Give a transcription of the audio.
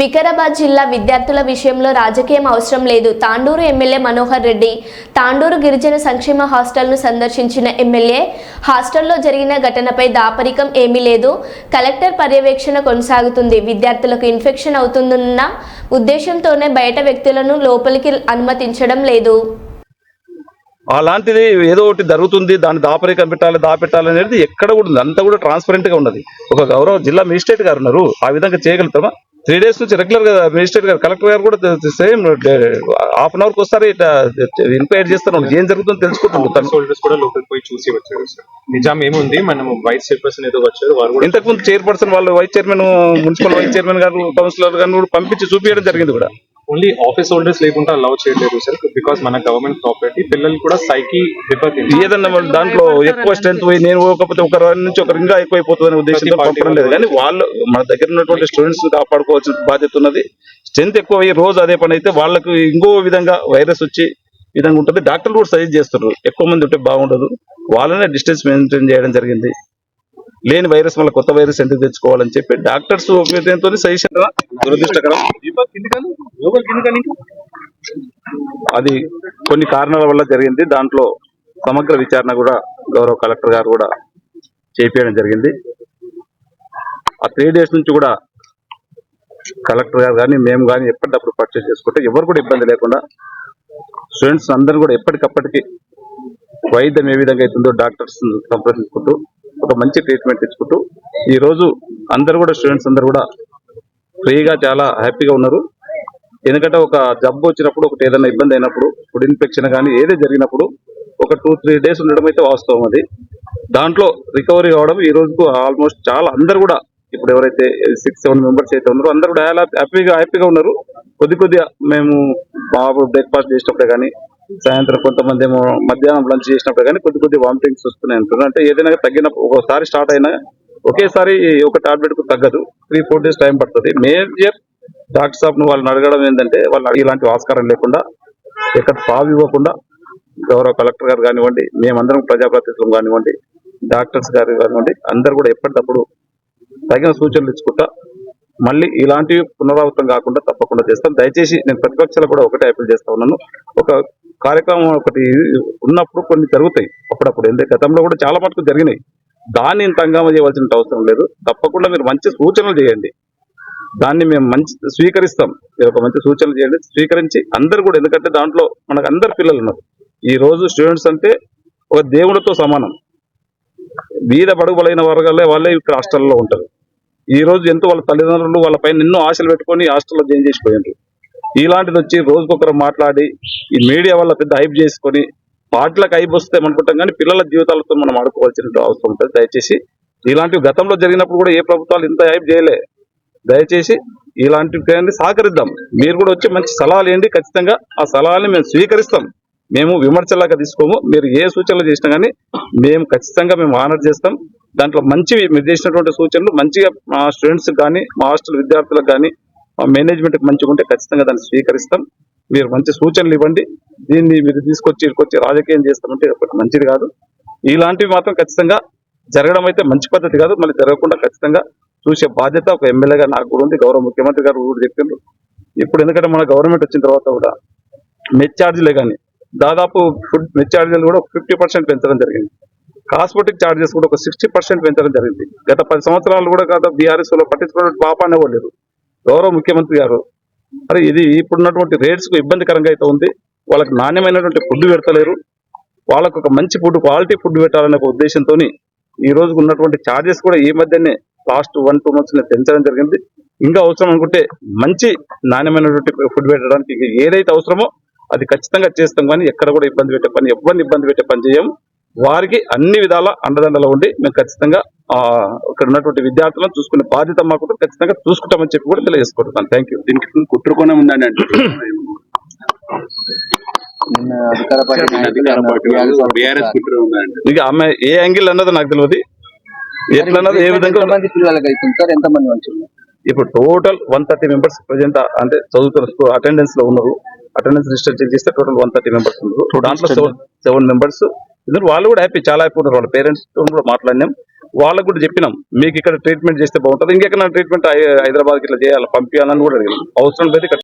వికారాబాద్ జిల్లా విద్యార్థుల విషయంలో రాజకీయం అవసరం లేదు. తాండూరు ఎమ్మెల్యే మనోహర్ రెడ్డి తాండూరు గిరిజన సంక్షేమ హాస్టల్ను సందర్శించిన ఎమ్మెల్యే హాస్టల్లో జరిగిన ఘటనపై దాపరికం ఏమీ లేదు. కలెక్టర్ పర్యవేక్షణ కొనసాగుతుంది. విద్యార్థులకు ఇన్ఫెక్షన్ అవుతుందన్న ఉద్దేశంతోనే బయట వ్యక్తులను లోపలికి అనుమతించడం లేదు. అలాంటిది ఏదో ఒకటి జరుగుతుంది దాన్ని దాపరికం పెట్టాలి దాపెట్టాలి అనేది ఎక్కడ కూడా ఉంది. అంతా కూడా ట్రాన్స్పరెంట్గా ఉన్నది. ఒక గౌరవ జిల్లా మేజిస్ట్రేట్ గారు ఉన్నారు. ఆ విధంగా చేయగలుగుతామా? త్రీ డేస్ నుంచి రెగ్యులర్గా మేజిస్ట్రేట్ గారు కలెక్టర్ గారు కూడా సేమ్ హాఫ్ అన్ అవర్కి ఒకసారి ఇట్లా ఎంక్వైరీ చేస్తాను ఏం జరుగుతుందో తెలుసుకుంటాను సోల్జర్స్ కూడా లోపలికి పోయి చూసి వచ్చారు నిజాం ఏముంది? మనం వైస్ చైర్పర్సన్ ఏదో వచ్చారు వారు కూడా ఇంతకు ముందు చైర్పర్సన్ వాళ్ళు vice chairman municipal vice chairman గారు కౌన్సిలర్ గారు కూడా పంపించి చూపించడం జరిగింది కూడా. ఓన్లీ ఆఫీస్ హోల్డర్స్ లేకుండా అలౌ చేయలేదు సార్ బికాస్ మన గవర్నమెంట్ ప్రాపర్టీ పిల్లలు కూడా సైకి దెబ్బతింది ఏదన్నా దాంట్లో ఎక్కువ స్ట్రెంత్ పోయి నేను పోకపోతే ఒకరి నుంచి ఒకరు ఇంకా ఎక్కువైపోతుందనే ఉద్దేశంతో పంపడం లేదు. కానీ వాళ్ళు మన దగ్గర ఉన్నటువంటి స్టూడెంట్స్ కాపాడుకోవాల్సిన బాధ్యత ఉన్నది. స్ట్రెంత్ ఎక్కువ అయ్యి రోజు అదే పని అయితే వాళ్ళకు ఇంకో విధంగా వైరస్ వచ్చి విధంగా ఉంటుంది. డాక్టర్లు కూడా సజెస్ట్ చేస్తారు ఎక్కువ మంది ఉంటే బాగుండదు. వాళ్ళనే డిస్టెన్స్ మెయింటైన్ చేయడం జరిగింది. లేని వైరస్ వల్ల కొత్త వైరస్ ఎందుకు తెచ్చుకోవాలని చెప్పి డాక్టర్స్ ఉపయోగంతో సజెషన్ దురదృష్టకరం. అది కొన్ని కారణాల వల్ల జరిగింది. దాంట్లో సమగ్ర విచారణ కూడా గౌరవ కలెక్టర్ గారు కూడా చేపించడం జరిగింది. ఆ త్రీ డేస్ నుంచి కూడా కలెక్టర్ గారు కానీ మేము కానీ ఎప్పటికప్పుడు పర్చేస్ చేసుకుంటే ఎవరు కూడా ఇబ్బంది లేకుండా స్టూడెంట్స్ అందరూ కూడా ఎప్పటికప్పటికి వైద్యం ఏ విధంగా అవుతుందో డాక్టర్స్ సంప్రదించుకుంటూ ఒక మంచి ట్రీట్మెంట్ ఇచ్చుకుంటూ ఈ రోజు అందరు కూడా స్టూడెంట్స్ అందరు కూడా ఫ్రీగా చాలా హ్యాపీగా ఉన్నారు. ఎందుకంటే ఒక జబ్బు వచ్చినప్పుడు ఒకటి ఏదైనా ఇబ్బంది అయినప్పుడు ఫుడ్ ఇన్ఫెక్షన్ కానీ ఏదే జరిగినప్పుడు ఒక టూ త్రీ డేస్ ఉండడం అయితే వాస్తవం అది. దాంట్లో రికవరీ కావడం ఈ రోజుకు ఆల్మోస్ట్ చాలా అందరు కూడా ఇప్పుడు ఎవరైతే సిక్స్ సెవెన్ మెంబర్స్ అయితే ఉన్నారో అందరు కూడా హ్యాపీగా హ్యాపీగా ఉన్నారు. కొద్ది కొద్దిగా మేము బాబు బ్రేక్ఫాస్ట్ చేసినప్పుడే కానీ సాయంత్రం కొంతమంది ఏమో మధ్యాహ్నం లంచ్ చేసినప్పుడు కానీ కొద్ది కొద్ది వామిటింగ్స్ వస్తున్నాయి అంటున్నారు. అంటే ఏదైనా తగ్గిన ఒకసారి స్టార్ట్ అయినా ఒకేసారి ఒక టాబ్లెట్కు తగ్గదు. త్రీ ఫోర్ డేస్ టైం పడుతుంది. మేజర్ డాక్టర్ సాబ్ను వాళ్ళని అడగడం ఏంటంటే వాళ్ళు ఇలాంటి ఆస్కారం లేకుండా ఎక్కడ తావు ఇవ్వకుండా గౌరవ కలెక్టర్ గారు కానివ్వండి మేమందరం ప్రజాప్రతినిధులు కానివ్వండి డాక్టర్స్ గారు కానివ్వండి అందరు కూడా ఎప్పటికప్పుడు తగిన సూచనలు ఇచ్చుకుంటా మళ్ళీ ఇలాంటివి పునరావృతం కాకుండా తప్పకుండా చేస్తాం. దయచేసి నేను ప్రతిపక్షాలు కూడా ఒకటే అప్పీల్ చేస్తా ఉన్నాను. ఒక కార్యక్రమం ఒకటి ఉన్నప్పుడు కొన్ని జరుగుతాయి. అప్పుడప్పుడు ఎందుకంటే గతంలో కూడా చాలా మటుకు జరిగినాయి. దాన్ని ఇంత చేయవలసిన అవసరం లేదు. తప్పకుండా మీరు మంచి సూచనలు చేయండి. దాన్ని మేము మంచి స్వీకరిస్తాం. మీరు ఒక మంచి సూచనలు చేయండి. స్వీకరించి అందరు కూడా ఎందుకంటే దాంట్లో మనకు అందరు పిల్లలు ఉన్నారు. ఈ రోజు స్టూడెంట్స్ అంటే ఒక దేవుడితో సమానం. బీద పడుగులైన వర్గాలే వాళ్ళే ఇక్కడ హాస్టల్లో ఉంటారు. ఈ రోజు ఎంతో వాళ్ళ తల్లిదండ్రులు వాళ్ళ పైన ఎన్నో ఆశలు పెట్టుకొని హాస్టల్లో జాయిన్ చేసిపోయినారు. ఇలాంటిది వచ్చి రోజుకొకరు మాట్లాడి ఈ మీడియా వల్ల పెద్ద హైప్ చేసుకొని పాటలకు హైప్ వస్తే అనుకుంటాం కానీ పిల్లల జీవితాలతో మనం ఆడుకోవాల్సిన అవసరం ఉంటుంది. దయచేసి ఇలాంటివి గతంలో జరిగినప్పుడు కూడా ఏ ప్రభుత్వాలు ఇంత హైప్ చేయలే. దయచేసి ఇలాంటివి సహకరిద్దాం. మీరు కూడా వచ్చి మంచి సలహాలు ఏంటి ఖచ్చితంగా ఆ సలహాలని మేము స్వీకరిస్తాం. మేము విమర్శలాగా తీసుకోము. మీరు ఏ సూచనలు చేసినా కానీ మేము ఖచ్చితంగా మేము ఆనర్ చేస్తాం. దాంట్లో మంచి మీరు చేసినటువంటి సూచనలు మంచిగా మా స్టూడెంట్స్ కానీ మా హాస్టల్ విద్యార్థులకు కానీ ఆ మేనేజ్మెంట్ మంచిగా ఉంటే ఖచ్చితంగా దాన్ని స్వీకరిస్తాం. మీరు మంచి సూచనలు ఇవ్వండి. దీన్ని మీరు తీసుకొచ్చి ఇక్కడికి రాజకీయం చేస్తామంటే ఒకటి మంచిది కాదు. ఇలాంటివి మాత్రం ఖచ్చితంగా జరగడం అయితే మంచి పద్ధతి కాదు. మళ్ళీ జరగకుండా ఖచ్చితంగా చూసే బాధ్యత ఒక ఎమ్మెల్యేగా నాకు కూడా ఉంది. గౌరవ ముఖ్యమంత్రి గారు కూడా చెప్పిండ్రు. ఇప్పుడు ఎందుకంటే మన గవర్నమెంట్ వచ్చిన తర్వాత కూడా మెచ్ ఛార్జీలే కానీ దాదాపు ఫుడ్ మెచ్ ఛార్జీలు కూడా ఫిఫ్టీ పర్సెంట్ పెంచడం జరిగింది. కాస్మెటిక్ ఛార్జెస్ కూడా ఒక సిక్స్టీ పర్సెంట్ పెంచడం జరిగింది. గత పది సంవత్సరాలు కూడా కాదు బీఆర్ఎస్లో లో పట్టించుకున్న పాప అనేవాళ్ళు గౌరవ ముఖ్యమంత్రి గారు మరి ఇది ఇప్పుడున్నటువంటి రేట్స్కు ఇబ్బందికరంగా అయితే ఉంది. వాళ్ళకి నాణ్యమైనటువంటి ఫుడ్ పెడతలేరు. వాళ్ళకు ఒక మంచి ఫుడ్ క్వాలిటీ ఫుడ్ పెట్టాలనే ఒక ఉద్దేశంతో ఈ రోజుకు ఉన్నటువంటి ఛార్జెస్ కూడా ఈ మధ్యనే లాస్ట్ వన్ టూ మంత్స్ పెంచడం జరిగింది. ఇంకా అవసరం అనుకుంటే మంచి నాణ్యమైనటువంటి ఫుడ్ పెట్టడానికి ఏదైతే అవసరమో అది ఖచ్చితంగా చేస్తాం కానీ ఎక్కడ కూడా ఇబ్బంది పెట్టే పని ఎవరిని ఇబ్బంది పెట్టే పని చేయం వారికి అన్ని విధాల అండదండలు ఉండి మేము ఖచ్చితంగా ఆ ఇక్కడ ఉన్నటువంటి విద్యార్థులను చూసుకునే బాధ్యత మాకు. ఖచ్చితంగా చూసుకుంటామని చెప్పి కూడా తెలియజేసుకుంటున్నాను. థ్యాంక్ యూ దీనికి కుట్రకోణం ఉందని అంటే ఇక ఆమె ఏ యాంగిల్ అన్నది నాకు తెలియదు. ఎట్లా అన్నది ఏ విధంగా ఇప్పుడు total one thirty members present అంటే చదువుతున్న స్కూల్ అటెండెన్స్లో ఉన్నారు. అటెండెన్స్ రిజిస్టర్ చేస్తే టోటల్ వన్ థర్టీ మెంబర్స్ ఉన్నారు. దాంట్లో సెవెన్. సెవెన్ మెంబర్స్ ఇందులో వాళ్ళు కూడా హ్యాపీ చాలా హ్యాపీ ఉన్నారు. వాళ్ళ పేరెంట్స్తో కూడా మాట్లాడినాం. వాళ్ళకు కూడా చెప్పినాం మీకు ఇక్కడ ట్రీట్మెంట్ చేస్తే బాగుంటుంది. ఇంకెక్కడ ట్రీట్మెంట్ హైదరాబాద్కి ఇట్లా చేయాలి? పంపించాలని కూడా అడిగినాం. అవసరం లేదు